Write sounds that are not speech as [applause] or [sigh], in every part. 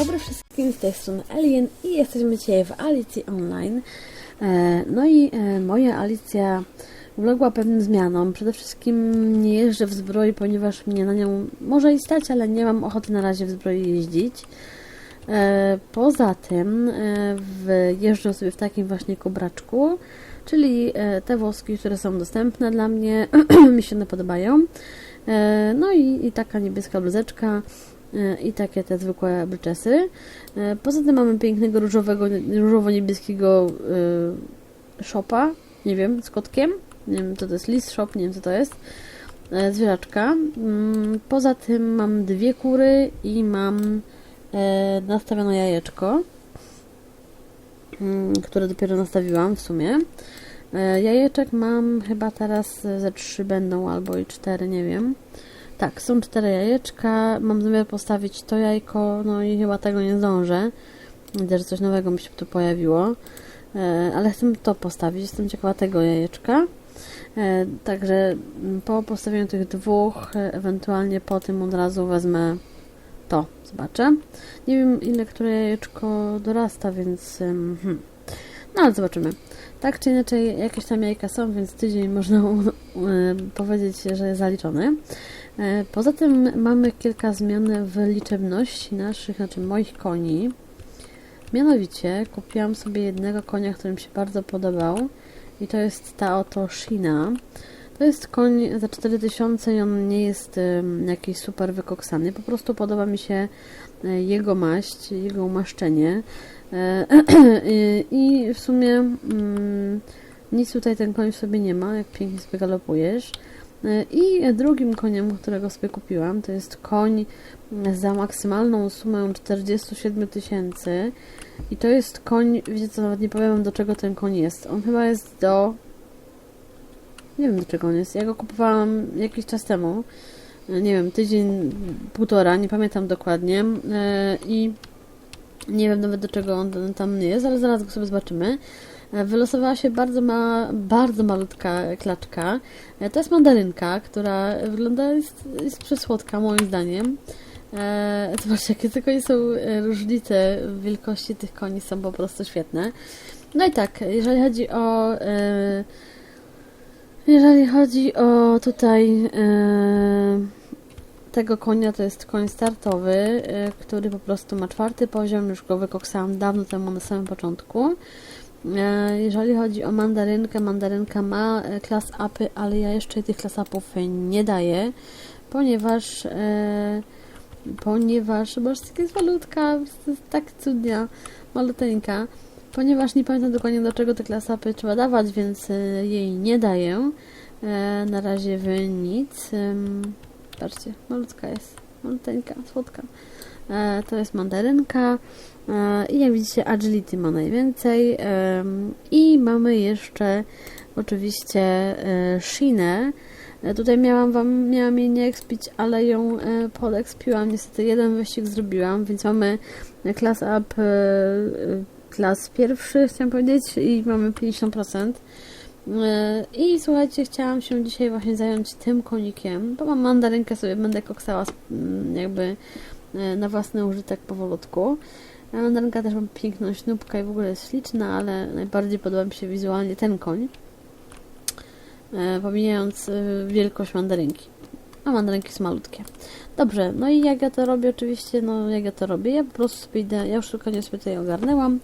dobry wszystkim, z tej strony Alien i jesteśmy dzisiaj w Alicji Online. E, No i e, moja Alicja uległa pewnym zmianom. Przede wszystkim nie jeżdżę w zbroi, ponieważ mnie na nią może i stać, ale nie mam ochoty na razie w zbroi jeździć. E, Poza tym jeżdżę sobie w takim właśnie kubraczku, czyli te włoski, które są dostępne dla mnie, [clears throat] mi się one podobają. No i, i taka niebieska bluzeczka i takie te zwykłe bryczesy. E, Poza tym mamy pięknego różowego, różowo-niebieskiego e, szopa, nie wiem, z kotkiem. Nie wiem, co to jest lis shop, nie wiem, co to jest. E, Zwierzaczka. Mm, Poza tym mam dwie kury i mam e, nastawione jajeczko, mm, które dopiero nastawiłam w sumie. E, Jajeczek mam chyba teraz e, ze trzy będą, albo i cztery, nie wiem. Tak, są cztery jajeczka. Mam zamiar postawić to jajko, no i chyba tego nie zdążę. Widzę, że coś nowego mi się tu pojawiło. E, Ale chcę to postawić. Jestem ciekawa tego jajeczka. E, Także po postawieniu tych dwóch, e, ewentualnie po tym od razu wezmę to. Zobaczę. Nie wiem ile które jajeczko dorasta, więc... Hmm. No ale zobaczymy. Tak czy inaczej, jakieś tam jajka są, więc tydzień można powiedzieć, że jest zaliczony. E, Poza tym mamy kilka zmian w liczebności naszych, znaczy moich koni. Mianowicie kupiłam sobie jednego konia, który mi się bardzo podobał i to jest ta oto Shina. To jest koń za 4000 i on nie jest jakiś super wykoksany. Po prostu podoba mi się e, jego maść, jego umaszczenie. E, [clears throat] I w sumie mm, nic tutaj ten koń w sobie nie ma, jak pięknie sobie galopujesz. E, I drugim koniem, którego sobie kupiłam, to jest koń za maksymalną sumę 47 tysięcy. I to jest koń, wiecie co, nawet nie powiem do czego ten koń jest. On chyba jest do... Nie wiem do czego on jest. Ja go kupowałam jakiś czas temu. E, Nie wiem, tydzień, półtora, nie pamiętam dokładnie. E, I nie wiem nawet do czego on tam jest, ale zaraz go sobie zobaczymy. Wylosowała się bardzo, ma, bardzo malutka klaczka. E, To jest mandarynka, która wygląda, jest, jest przesłodka moim zdaniem. E, Zobaczcie, jakie te konie są e, różnice wielkości tych koni są po prostu świetne. No i tak, jeżeli chodzi o jeżeli chodzi o tutaj tego konia, to jest koń startowy, który po prostu ma czwarty poziom, już go wykoksałam dawno temu na samym początku. E, Jeżeli chodzi o mandarynkę, mandarynka ma e, class upy, ale ja jeszcze tych class upów nie daję, ponieważ e, ponieważ, zobaczcie, jaka jest malutka, jest tak cudnia, maluteńka, ponieważ nie pamiętam dokładnie do czego te class upy trzeba dawać, więc e, jej nie daję. E, Na razie w nic. Patrzcie, malutka jest, maluteńka, słodka. E, To jest mandarynka. E, I jak widzicie, agility ma najwięcej. I mamy jeszcze oczywiście e, Shinę. E, Tutaj miałam wam, miałam jej nie expić, ale ją podexpiłam. Niestety jeden wyścig zrobiłam, więc mamy class up, klas pierwszy, chciałam powiedzieć, i mamy 50%. E, I słuchajcie, chciałam się dzisiaj właśnie zająć tym konikiem, bo mam mandarynkę sobie, będę koksała mm, jakby na własny użytek powolutku. A Mandarynka też ma piękną śnubkę i w ogóle jest śliczna, ale najbardziej podoba mi się wizualnie ten koń. E, pomijając e, wielkość mandarynki. A mandarynki są malutkie. Dobrze, no i jak ja to robię oczywiście, no jak ja to robię, ja po prostu sobie idę, ja już tylko nie sobie tutaj ogarnęłam.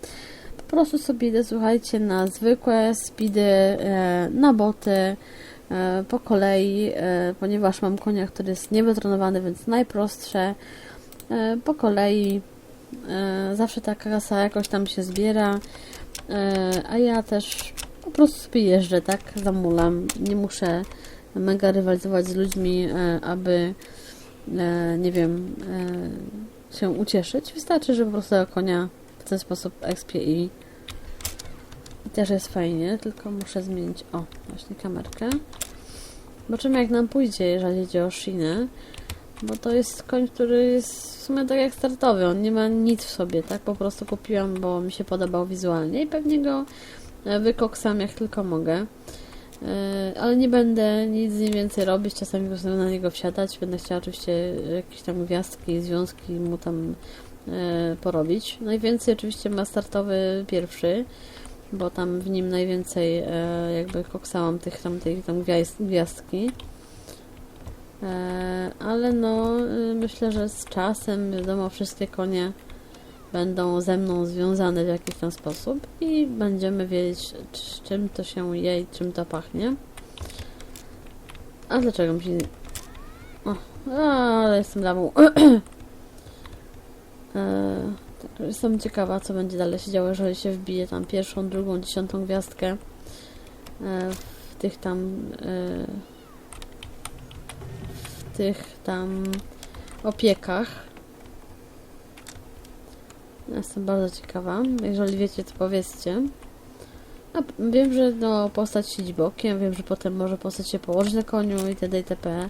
Po prostu sobie idę, słuchajcie, na zwykłe speedy, e, na boty, e, po kolei, e, ponieważ mam konia, który jest niewytrenowany, więc najprostsze, e, po kolei, zawsze ta kasa jakoś tam się zbiera, e, a ja też po prostu sobie jeżdżę, tak, zamulam, nie muszę mega rywalizować z ludźmi, e, aby, e, nie wiem, e, się ucieszyć. Wystarczy, że po prostu konia w ten sposób expię i też jest fajnie, tylko muszę zmienić, o, właśnie kamerkę. Zobaczymy jak nam pójdzie, jeżeli chodzi o Shinę, bo to jest koń, który jest w sumie tak jak startowy, on nie ma nic w sobie, tak? Po prostu kupiłam, bo mi się podobał wizualnie i pewnie go e, wykoksam jak tylko mogę. E, Ale nie będę nic z nim więcej robić, czasami po prostu na niego wsiadać. Będę chciała oczywiście jakieś tam gwiazdki, związki mu tam e, porobić. Najwięcej oczywiście ma startowy pierwszy, bo tam w nim najwięcej jakby koksałam tych tam, tej tam gwiazd, gwiazdki. E, ale no, y, myślę, że z czasem, wiadomo, wszystkie konie będą ze mną związane w jakiś tam sposób i będziemy wiedzieć, czym to się je i czym to pachnie. A dlaczego mi się... O, ale jestem lawą. [clears throat] e, tak, jestem ciekawa, co będzie dalej się działo, jeżeli się wbije tam pierwszą, drugą, dziesiątą gwiazdkę e, w tych tam... tych tam opiekach. Jestem bardzo ciekawa. Jeżeli wiecie, to powiedzcie. A, wiem, że no, postać siedzi bokiem, wiem, że potem może postać się położyć na koniu itd. itp.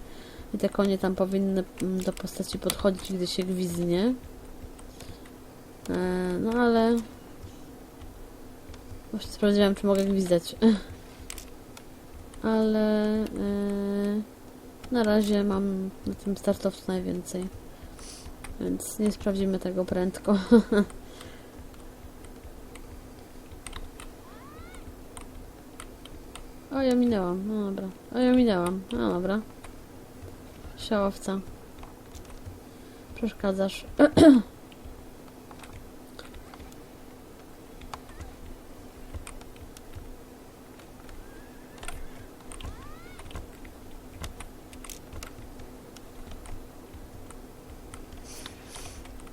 I te konie tam powinny mm, do postaci podchodzić, gdy się gwizdnie. E, no ale... Właśnie sprawdziłam, czy mogę gwizdać. [laughs] ale... E, na razie mam na tym startowcu najwięcej. Więc nie sprawdzimy tego prędko. [laughs] o, ja minęłam. No dobra. O, ja minęłam. No dobra. Siałowca. Przeszkadzasz. [clears throat]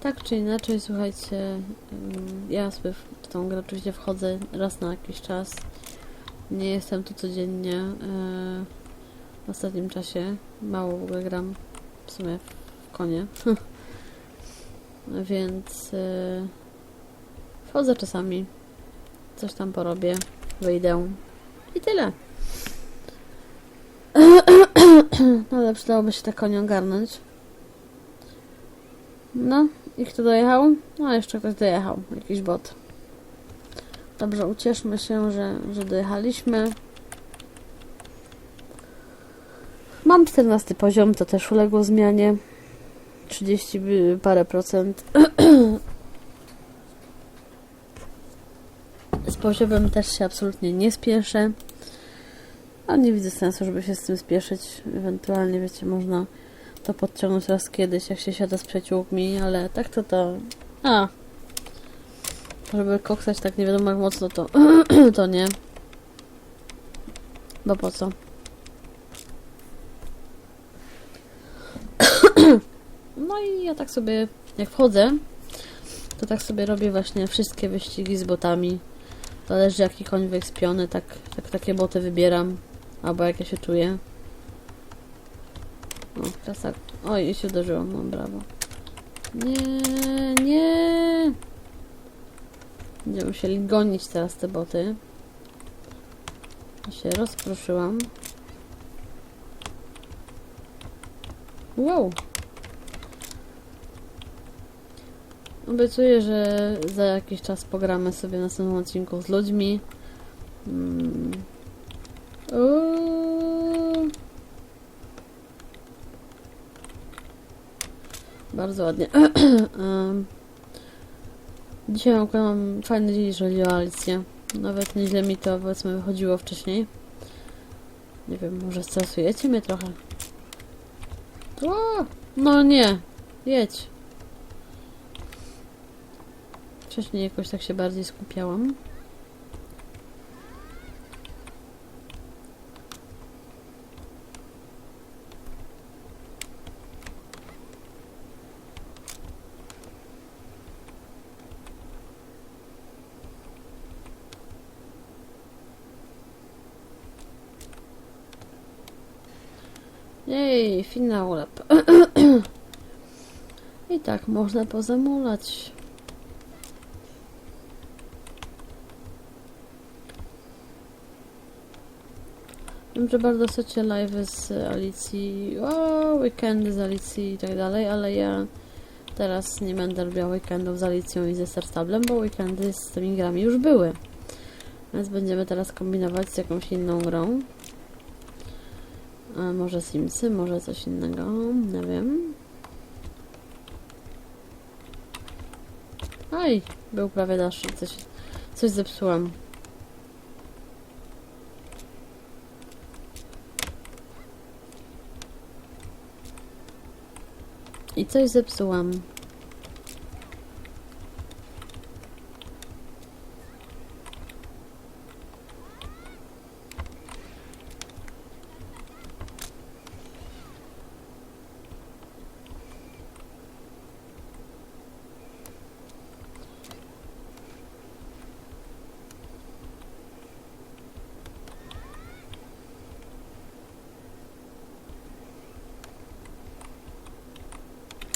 Tak czy inaczej, słuchajcie, ym, ja w tą grę oczywiście wchodzę raz na jakiś czas. Nie jestem tu codziennie. yy, W ostatnim czasie mało w ogóle gram. W sumie w konie. [laughs] Więc yy, wchodzę czasami. Coś tam porobię. Wyjdę. I tyle. [clears throat] No ale przydałoby się tak konie ogarnąć. No, i kto dojechał? No, jeszcze ktoś dojechał. Jakiś bot. Dobrze, ucieszmy się, że, że dojechaliśmy. Mam 14 poziom, to też uległo zmianie. 30 by- parę procent. [clears throat] Z poziomem też się absolutnie nie spieszę. A nie widzę sensu, żeby się z tym spieszyć. Ewentualnie, wiecie, można to podciągnąć raz kiedyś, jak się siada z przyjaciółmi, ale tak to to... A! Żeby koksać tak nie wiadomo jak mocno, to, [clears throat] to nie. Bo po co? [clears throat] No i ja tak sobie, jak wchodzę, to tak sobie robię właśnie wszystkie wyścigi z botami. Zależy jaki koń wyekspiony, tak, tak takie boty wybieram. Albo jak ja się czuję. O, klasa. Oj, się uderzyłam, no brawo. Nie, nie. Będziemy musieli gonić teraz te boty. Ja się rozproszyłam. Wow. Obiecuję, że za jakiś czas pogramy sobie na następnym odcinku z ludźmi. Mm. Uuu. Bardzo ładnie. [clears throat] Dzisiaj mam fajny dzień, jeżeli chodzi o Alicję. Nawet nieźle mi to powiedzmy wychodziło wcześniej. Nie wiem, może stresujecie mnie trochę. O! No nie! Jedź! Wcześniej jakoś tak się bardziej skupiałam. Jej, finał lep. [clears throat] I tak można pozamulać. Wiem, że bardzo chcecie live z Alicji, o, weekendy z Alicji i tak dalej, ale ja teraz nie będę robiła weekendów z Alicją i ze Starstablem, bo weekendy z tymi grami już były. Więc będziemy teraz kombinować z jakąś inną grą. A może Simsy, może coś innego, nie wiem. Oj, był prawie nasz. Coś, coś zepsułam. I coś zepsułam.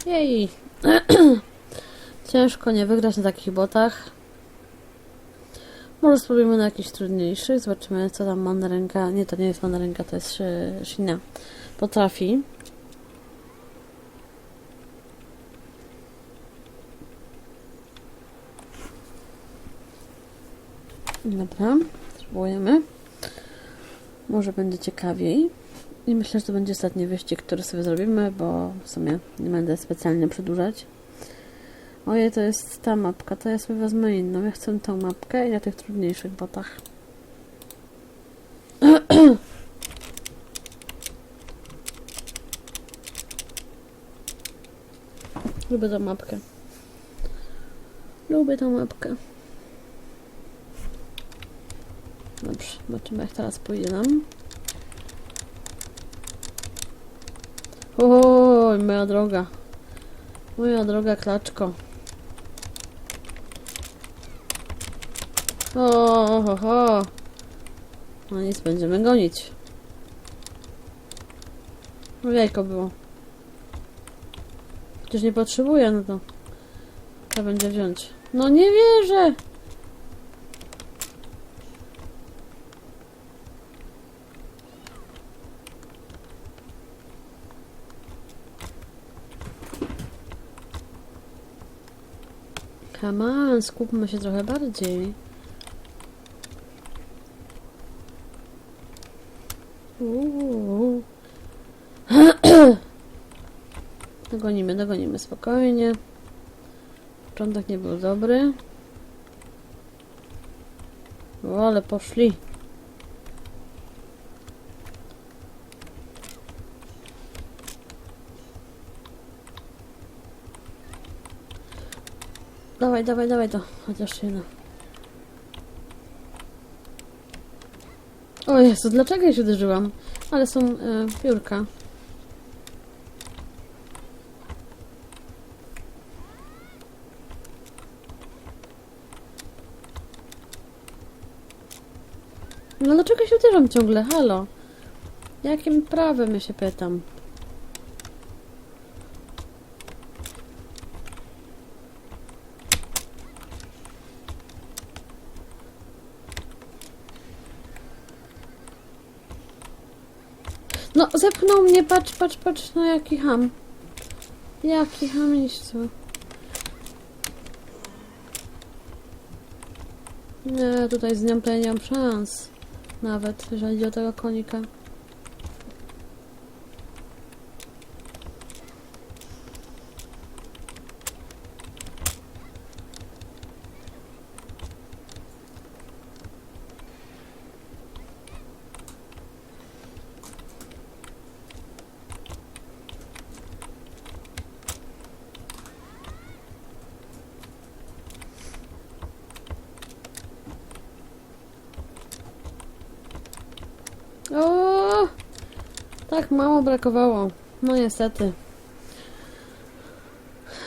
Jej. [clears throat] Ciężko nie wygrać na takich botach. Może spróbujemy na jakichś trudniejszych. Zobaczymy, co tam mandarynka. Nie, to nie jest mandarynka, to jest szy- Shina. Potrafi. Dobra, spróbujemy. Może będzie ciekawiej. I myślę, że to będzie ostatni wyścig, który sobie zrobimy, bo w sumie nie będę specjalnie przedłużać. Ojej, to jest ta mapka, to ja sobie wezmę inną. Ja chcę tą mapkę i na tych trudniejszych botach. [clears throat] Lubię tą mapkę. Lubię tą mapkę. Dobrze, zobaczymy jak teraz pójdzie nam. Oj, moja droga. Moja droga klaczko. O, ho, ho. No nic, będziemy gonić. No jajko było. Chociaż nie potrzebuję, no to trzeba będzie wziąć. No nie wierzę! Come on, skupmy się trochę bardziej. Uuu. [clears throat] Dogonimy, dogonimy spokojnie. Początek nie był dobry. O, ale poszli. Dawaj, dawaj, dawaj to. Chociaż jedno. O Jezu, dlaczego ja się uderzyłam? Ale są e, piórka. No dlaczego się uderzam ciągle? Halo? Jakim prawem ja się pytam? No, zepchnął mnie, patrz, patrz, patrz, no jaki ham. Jaki hamiństwo. Nie, tutaj z nią to nie mam szans. Nawet, jeżeli chodzi o tego konika. O, tak mało brakowało. No niestety.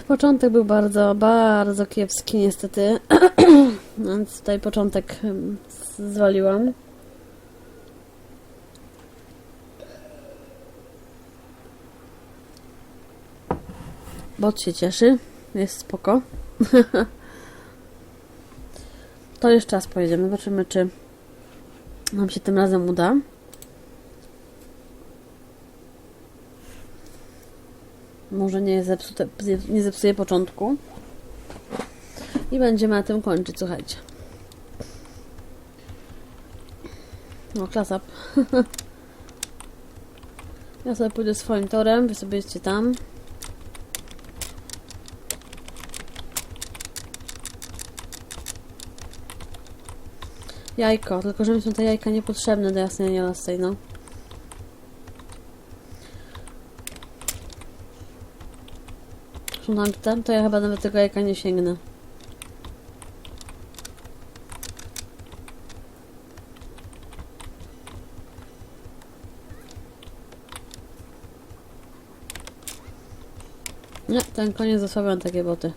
Początek był bardzo, bardzo kiepski niestety. [clears throat] Więc tutaj początek zwaliłam. Bot się cieszy. Jest spoko. [laughs] to jeszcze raz pojedziemy. Zobaczymy, czy nam się tym razem uda. może nie, zepsute, nie zepsuję początku. I będziemy na tym kończyć, słuchajcie. No, klasap. [laughs] ja sobie pójdę swoim torem, wy sobie jedźcie tam. Jajko, tylko że mi są te jajka niepotrzebne do jasnej jasnej, no. Tam, to ja chyba nawet tego jajka nie sięgnę. Nie, ten koniec zasłabiam takie boty.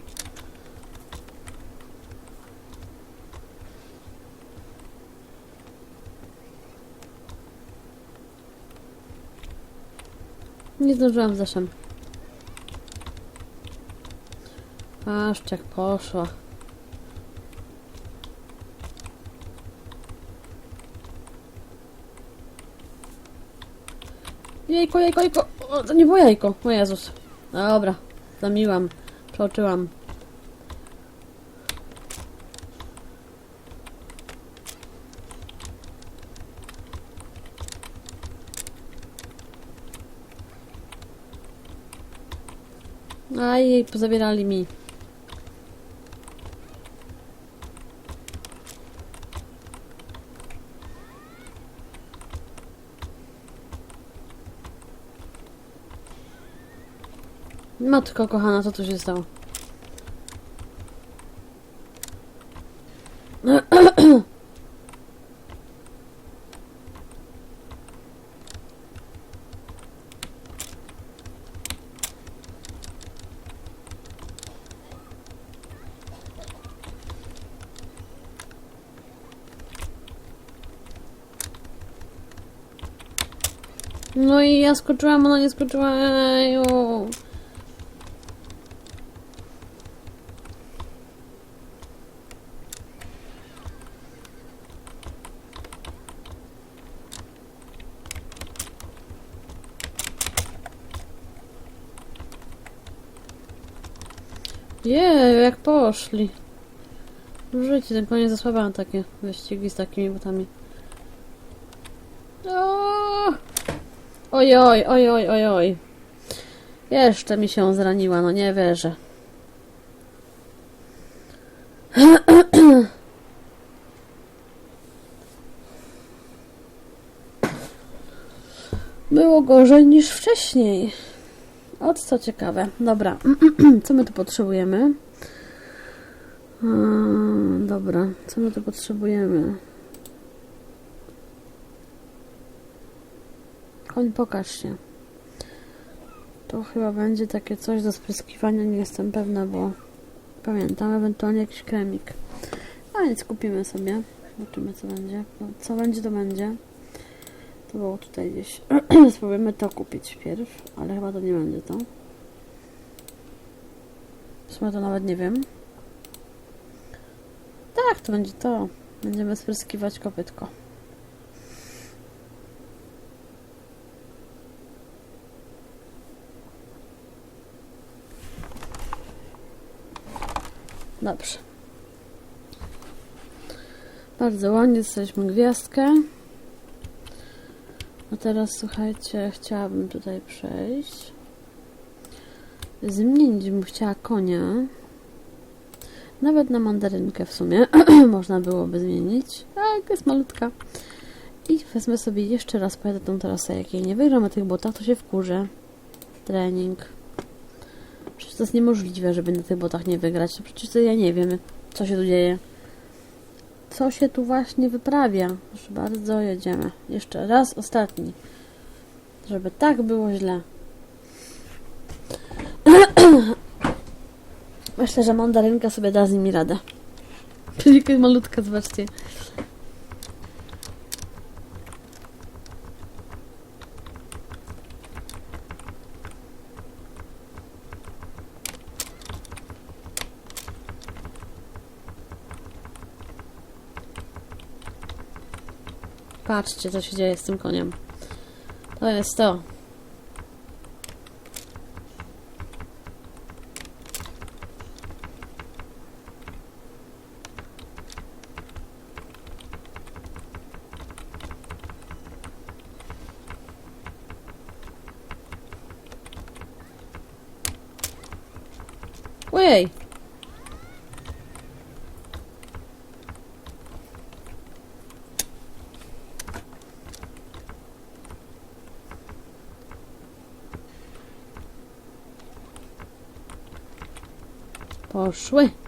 Nie zdążyłam z Patrzcie jak poszła. Jejko, jejko, jejko. O, to nie było jajko. O Jezus. Dobra. Zamiłam. Przeoczyłam. Aj, jej, pozabierali mi. Matko kochana, co tu się stało? No i ja skoczyłam, ona nie skoczyła. Eju. Jeju, jak poszli. W życiu, ten koniec zasłabiałam takie wyścigi z takimi butami. O! Oj, oj, oj, oj, oj, oj. Jeszcze mi się zraniła, no nie wierzę. [clears throat] Było gorzej niż wcześniej. Ot co ciekawe. Dobra, [clears throat] co my tu potrzebujemy? Dobra, co my tu potrzebujemy? Koń, pokaż się. To chyba będzie takie coś do spryskiwania, nie jestem pewna, bo pamiętam, ewentualnie jakiś kremik. A nic kupimy sobie. Zobaczymy co będzie. No, co będzie, to będzie. To było tutaj gdzieś. [clears throat] Spróbujemy to kupić pierw, ale chyba to nie będzie to. W sumie to nawet nie wiem. To będzie to. Będziemy spryskiwać kopytko. Dobrze. Bardzo ładnie, dostaliśmy gwiazdkę. A teraz słuchajcie, chciałabym tutaj przejść. Zmienić bym chciała konia. Nawet na mandarynkę w sumie [clears throat] można byłoby zmienić. Tak, jest malutka. I wezmę sobie jeszcze raz, pojadę tą trasę. Jak jej nie wygram na tych botach, to się wkurzę. Trening. Przecież to jest niemożliwe, żeby na tych botach nie wygrać. No Przecież to ja nie wiem, co się tu dzieje. Co się tu właśnie wyprawia? Proszę bardzo, jedziemy. Jeszcze raz, ostatni. Żeby tak było źle. Myślę, że mandarynka sobie da z nimi radę. [laughs] Jaka malutka, zobaczcie. Patrzcie, co się dzieje z tym koniem. To jest to. Ojej. Poszły.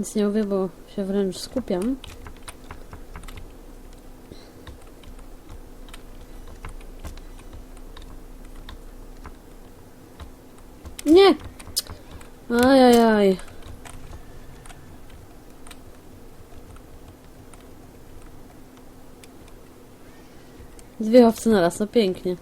Nic nie mówię, bo się wręcz skupiam. Nie! Ajajaj. Dwie owce na raz, no pięknie.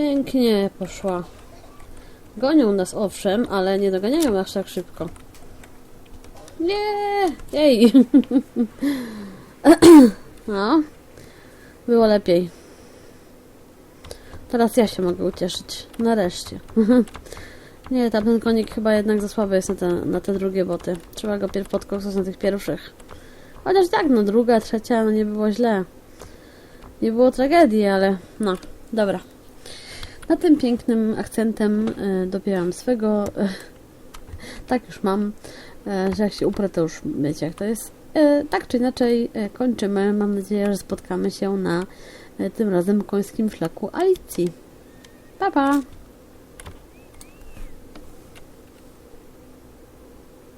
Pięknie poszła. Gonią nas owszem, ale nie doganiają aż tak szybko. Nie! Jej! [laughs] No. Było lepiej. Teraz ja się mogę ucieszyć. Nareszcie. [laughs] Nie, tamten konik chyba jednak za słaby jest na te, na te drugie boty. Trzeba go pierw podkoksać na tych pierwszych. Chociaż tak, no druga, trzecia, no nie było źle. Nie było tragedii, ale no, dobra. Na tym pięknym akcentem y, dopięłam swego. Y, tak już mam, y, że jak się uprę, to już wiecie jak to jest. Tak czy inaczej kończymy. Mam nadzieję, że spotkamy się na tym razem końskim szlaku Alicji. Pa, pa!